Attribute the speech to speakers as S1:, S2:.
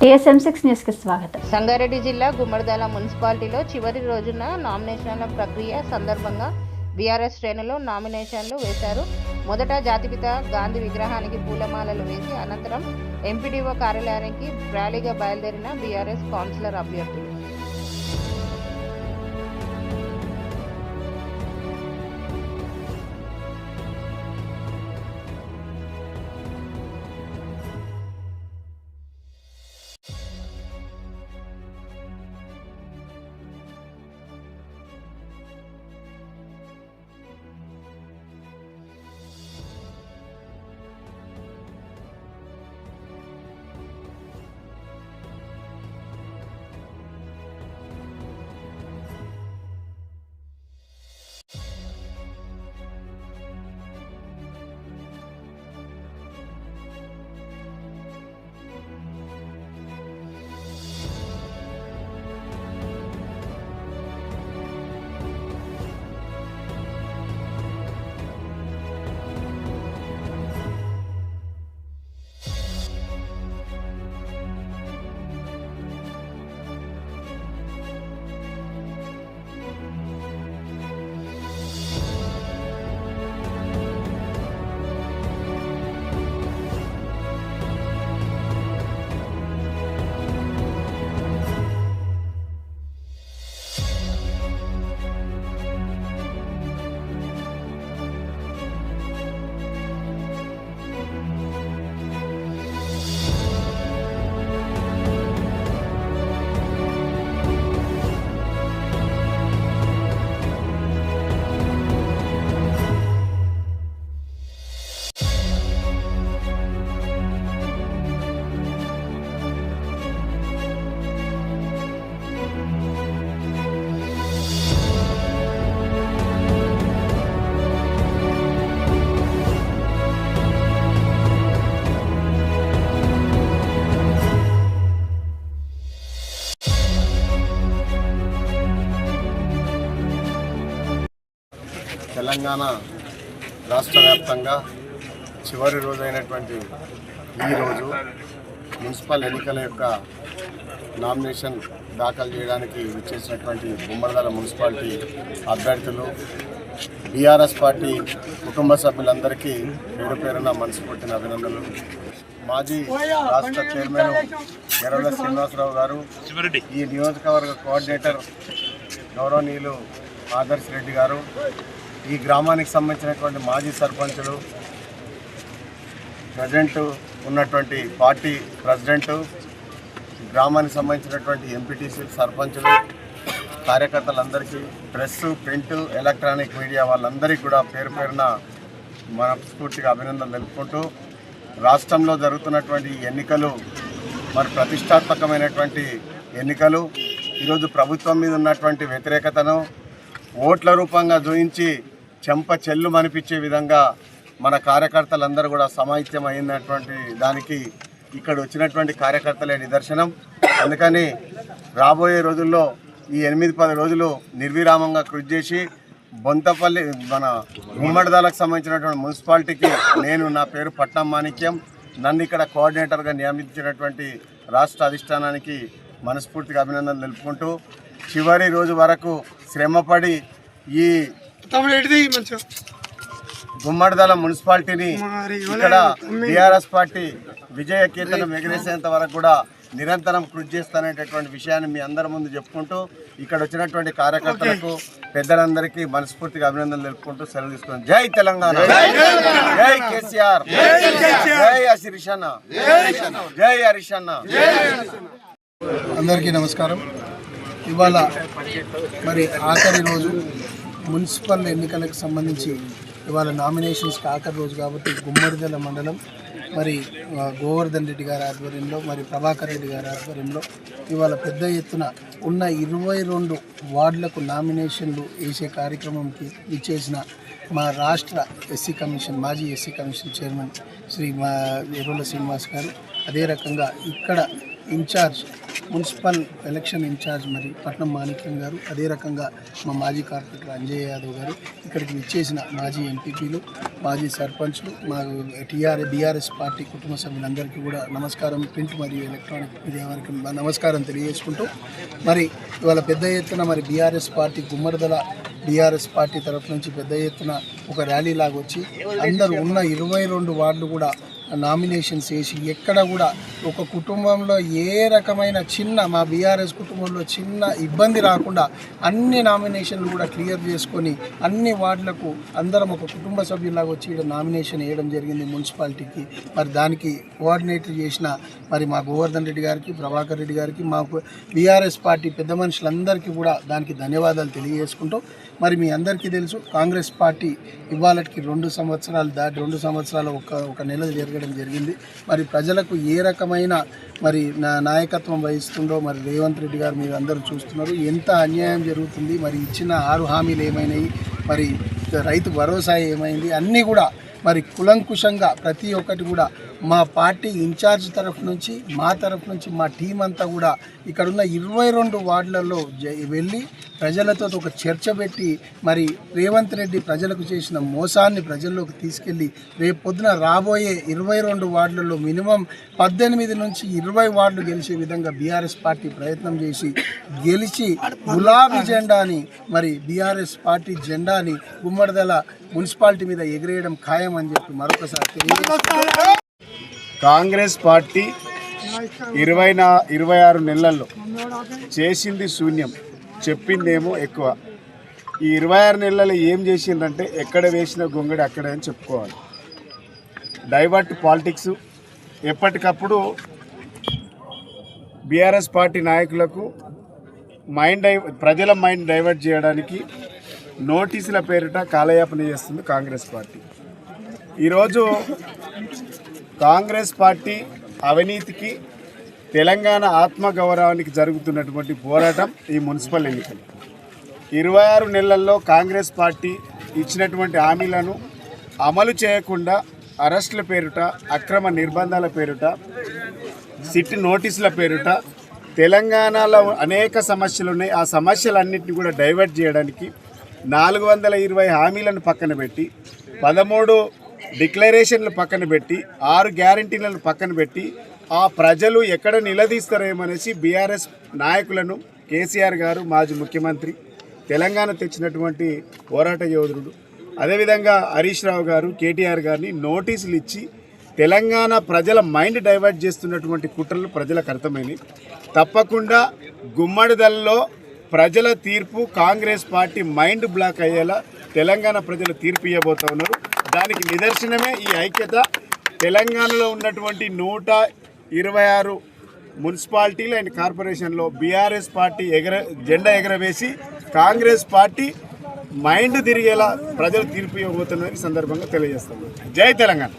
S1: TSM six న్యూస్కి స్వాగతం.
S2: సంగారెడ్డి జిల్లా గుమ్మడిదాల మున్సిపాలిటీలో చివరి రోజున నామినేషన్ల ప్రక్రియ సందర్భంగా బీఆర్ఎస్ శ్రేణులు నామినేషన్లు వేశారు. మొదట జాతిపిత గాంధీ విగ్రహానికి పూలమాలలు వేసి అనంతరం ఎంపీడీఓ కార్యాలయానికి ర్యాలీగా బయలుదేరిన బీఆర్ఎస్ కౌన్సిలర్ అభ్యర్థులు
S3: తెలంగాణ రాష్ట్ర వ్యాప్తంగా చివరి రోజైనటువంటి ఈ రోజు మున్సిపల్ ఎన్నికల యొక్క నామినేషన్ దాఖలు చేయడానికి విచ్చేసినటువంటి గుమ్మడిదల మున్సిపాలిటీ అభ్యర్థులు బీఆర్ఎస్ పార్టీ కుటుంబ సభ్యులందరికీ పేరు పేరున మనసు పుట్టిన అభినందనలు. మాజీ రాష్ట్ర చైర్మన్ ఎర్రల శ్రీనివాసరావు గారు ఈ నియోజకవర్గ కోఆర్డినేటర్ గౌరవనీయులు ఆదర్శ్ రెడ్డి గారు ఈ గ్రామానికి సంబంధించినటువంటి మాజీ సర్పంచులు ప్రజెంట్ ఉన్నటువంటి పార్టీ ప్రెసిడెంటు గ్రామానికి సంబంధించినటువంటి ఎంపీటీసీ సర్పంచులు కార్యకర్తలందరికీ ప్రెస్ ప్రింట్ ఎలక్ట్రానిక్ మీడియా వాళ్ళందరికీ కూడా పేరు పేరున మనస్ఫూర్తిగా అభినందనలు తెలుపుకుంటూ రాష్ట్రంలో జరుగుతున్నటువంటి ఎన్నికలు మరి ప్రతిష్టాత్మకమైనటువంటి ఎన్నికలు ఈరోజు ప్రభుత్వం మీద ఉన్నటువంటి వ్యతిరేకతను ఓట్ల రూపంగా జోయించి చెంప చెల్లు మనిపించే విధంగా మన కార్యకర్తలందరూ కూడా సమాహిత్యం అయినటువంటి దానికి ఇక్కడ వచ్చినటువంటి కార్యకర్తలే నిదర్శనం. అందుకని రాబోయే రోజుల్లో ఈ ఎనిమిది పది రోజులు నిర్విరామంగా కృషి చేసి బొంతపల్లి మన ఉమ్మడిదాలకు సంబంధించినటువంటి మున్సిపాలిటీకి నేను నా పేరు పట్నం మాణిక్యం. నన్ను ఇక్కడ కోఆర్డినేటర్గా నియమించినటువంటి రాష్ట్ర అధిష్టానానికి మనస్ఫూర్తిగా అభినందనలు తెలుపుకుంటూ చివరి రోజు వరకు శ్రమపడి ఈ గుమ్మడిదల మున్సిపాలిటీని ఇక్కడ టిఆర్ఎస్ పార్టీ విజయ కీర్తనం ఎగరేసేంత వరకు కూడా నిరంతరం కృషి చేస్తానేటటువంటి విషయాన్ని మీ అందరి ముందు చెప్పుకుంటూ ఇక్కడ వచ్చినటువంటి కార్యకర్తలకు పెద్దలందరికీ మనస్ఫూర్తిగా అభినందనలు తెలుపుకుంటూ సెలవు తీసుకున్నాను జై తెలంగాణ. జై కేసీఆర్. జై హరిషన్న. జై హరిషన్న.
S4: అందరికీ నమస్కారం. ఇవాళ మరి ఆఖరి రోజు మున్సిపల్ ఎన్నికలకు సంబంధించి ఇవాళ నామినేషన్స్కి ఆఖరి రోజు కాబట్టి గుమ్మడిదల మండలం మరి గోవర్ధన్ రెడ్డి గారి ఆధ్వర్యంలో మరి ప్రభాకర్ రెడ్డి గారి ఆధ్వర్యంలో ఇవాళ పెద్ద ఎత్తున ఉన్న ఇరవై రెండు వార్డులకు నామినేషన్లు వేసే కార్యక్రమంకి ఇచ్చేసిన మా రాష్ట్ర ఎస్సీ కమిషన్ మాజీ ఎస్సీ కమిషన్ చైర్మన్ శ్రీ మా ఎర్రుల శ్రీనివాస్ గారు. అదే రకంగా ఇక్కడ ఇన్ఛార్జ్ మున్సిపల్ ఎలక్షన్ ఇన్ఛార్జ్ మరి పట్నం మాణిక్యం గారు అదే రకంగా మా మాజీ కార్పొరేటర్ అంజయ్ యాదవ్ గారు ఇక్కడికి విచ్చేసిన మాజీ ఎంపీపీలు మాజీ సర్పంచ్లు మా టీఆర్ బీఆర్ఎస్ పార్టీ కుటుంబ సభ్యులందరికీ కూడా నమస్కారం ప్రింట్ మరియు ఎలక్ట్రానిక్ మీడియా వారికి నమస్కారం తెలియజేసుకుంటూ మరి ఇవాళ పెద్ద ఎత్తున మరి BRS party Gummadidala BRS party తరఫు నుంచి పెద్ద ఎత్తున ఒక ర్యాలీ లాగా వచ్చి అందరూ ఉన్న ఇరవై రెండు వార్డులు కూడా నామినేషన్స్ వేసి ఎక్కడ కూడా ఒక కుటుంబంలో ఏ రకమైన చిన్న మా బీఆర్ఎస్ కుటుంబంలో చిన్న ఇబ్బంది రాకుండా అన్ని నామినేషన్లు కూడా క్లియర్ చేసుకొని అన్ని వార్డులకు అందరం ఒక కుటుంబ సభ్యులాగా వచ్చి నామినేషన్ వేయడం జరిగింది మున్సిపాలిటీకి. మరి దానికి కోఆర్డినేటర్ చేసిన మరి మా గోవర్ధన్ రెడ్డి గారికి ప్రభాకర్ రెడ్డి గారికి మాకు బీఆర్ఎస్ పార్టీ పెద్ద మనుషులందరికీ కూడా దానికి ధన్యవాదాలు తెలియజేసుకుంటూ మరి మీ అందరికీ తెలుసు కాంగ్రెస్ పార్టీ ఇవాళకి రెండు సంవత్సరాలు దాటి రెండు సంవత్సరాలు ఒక ఒక నెల జరగడం జరిగింది. మరి ప్రజలకు ఏ రకమైన మరి నా నాయకత్వం వహిస్తుండో మరి రేవంత్ రెడ్డి గారు మీరు అందరూ చూస్తున్నారు. ఎంత అన్యాయం జరుగుతుంది మరి ఇచ్చిన ఆరు హామీలు ఏమైనాయి మరి రైతు భరోసా ఏమైంది అన్నీ కూడా మరి కులంకుశంగా ప్రతి ఒక్కటి కూడా మా పార్టీ ఇన్ఛార్జ్ తరఫు నుంచి మా తరఫు నుంచి మా టీం అంతా కూడా ఇక్కడున్న ఇరవై రెండు వార్డులలో జ- వెళ్ళి ప్రజలతో ఒక చర్చ పెట్టి మరి రేవంత్ రెడ్డి ప్రజలకు చేసిన మోసాన్ని ప్రజల్లోకి తీసుకెళ్ళి రేపు పొద్దున రాబోయే ఇరవై రెండు వార్డులలో మినిమం పద్దెనిమిది నుంచి ఇరవై వార్డులు గెలిచే విధంగా బీఆర్ఎస్ పార్టీ ప్రయత్నం చేసి గెలిచి గులాబీ జెండాని మరి బీఆర్ఎస్ పార్టీ జెండాని గుమ్మడిదల మున్సిపాలిటీ మీద ఎగిరేయడం ఖాయం అని చెప్పి మరొకసారి తెలియజేస్తున్నాను.
S5: కాంగ్రెస్ పార్టీ ఇరవై నా ఇరవై ఆరు నెలల్లో చేసింది శూన్యం. చెప్పిందేమో ఎక్కువ. ఈ ఇరవై ఆరు నెలల్లో ఏం చేసిందంటే ఎక్కడ వేసిన గొంగడి అక్కడే అని చెప్పుకోవాలి. Divert politics. ఎప్పటికప్పుడు బీఆర్ఎస్ పార్టీ నాయకులకు మైండ్ డై ప్రజల మైండ్ డైవర్ట్ చేయడానికి నోటీసుల పేరిట కాలయాపన చేస్తుంది కాంగ్రెస్ పార్టీ. ఈరోజు కాంగ్రెస్ పార్టీ అవినీతికి తెలంగాణ ఆత్మగౌరవానికి జరుగుతున్నటువంటి పోరాటం ఈ మున్సిపల్ ఎన్నికలు. ఇరవై ఆరు నెలల్లో కాంగ్రెస్ పార్టీ ఇచ్చినటువంటి హామీలను అమలు చేయకుండా అరెస్టుల పేరుట అక్రమ నిర్బంధాల పేరుట సిట్ నోటీసుల పేరుట తెలంగాణలో అనేక సమస్యలు ఉన్నాయి. ఆ సమస్యలన్నింటినీ కూడా డైవర్ట్ చేయడానికి నాలుగు వందల ఇరవై హామీలను పక్కన పెట్టి పదమూడు డిక్లరేషన్లు పక్కన పెట్టి ఆరు గ్యారంటీలను పక్కన పెట్టి ఆ ప్రజలు ఎక్కడ నిలదీస్తారేమనేసి బీఆర్ఎస్ నాయకులను కేసీఆర్ గారు మాజీ ముఖ్యమంత్రి తెలంగాణ తెచ్చినటువంటి పోరాట యోధుడు అదేవిధంగా హరీష్ రావు గారు కేటీఆర్ గారిని నోటీసులు ఇచ్చి తెలంగాణ ప్రజల మైండ్ డైవర్ట్ చేస్తున్నటువంటి కుట్రలు ప్రజలకు అర్థమైనవి. తప్పకుండా గుమ్మడిదల్లో ప్రజల తీర్పు కాంగ్రెస్ పార్టీ మైండ్ బ్లాక్ అయ్యేలా తెలంగాణ ప్రజలు తీర్పు ఇవ్వబోతా ఉన్నారు. దానికి నిదర్శనమే ఈ ఐక్యత. తెలంగాణలో ఉన్నటువంటి నూట ఇరవై ఆరు మున్సిపాలిటీలు అండ్ కార్పొరేషన్లో బీఆర్ఎస్ పార్టీ ఎగర జెండా ఎగరవేసి కాంగ్రెస్ పార్టీ మైండ్ తిరిగేలా ప్రజలు తీర్పు ఇవ్వబోతున్నదని సందర్భంగా తెలియజేస్తున్నాను జై తెలంగాణ.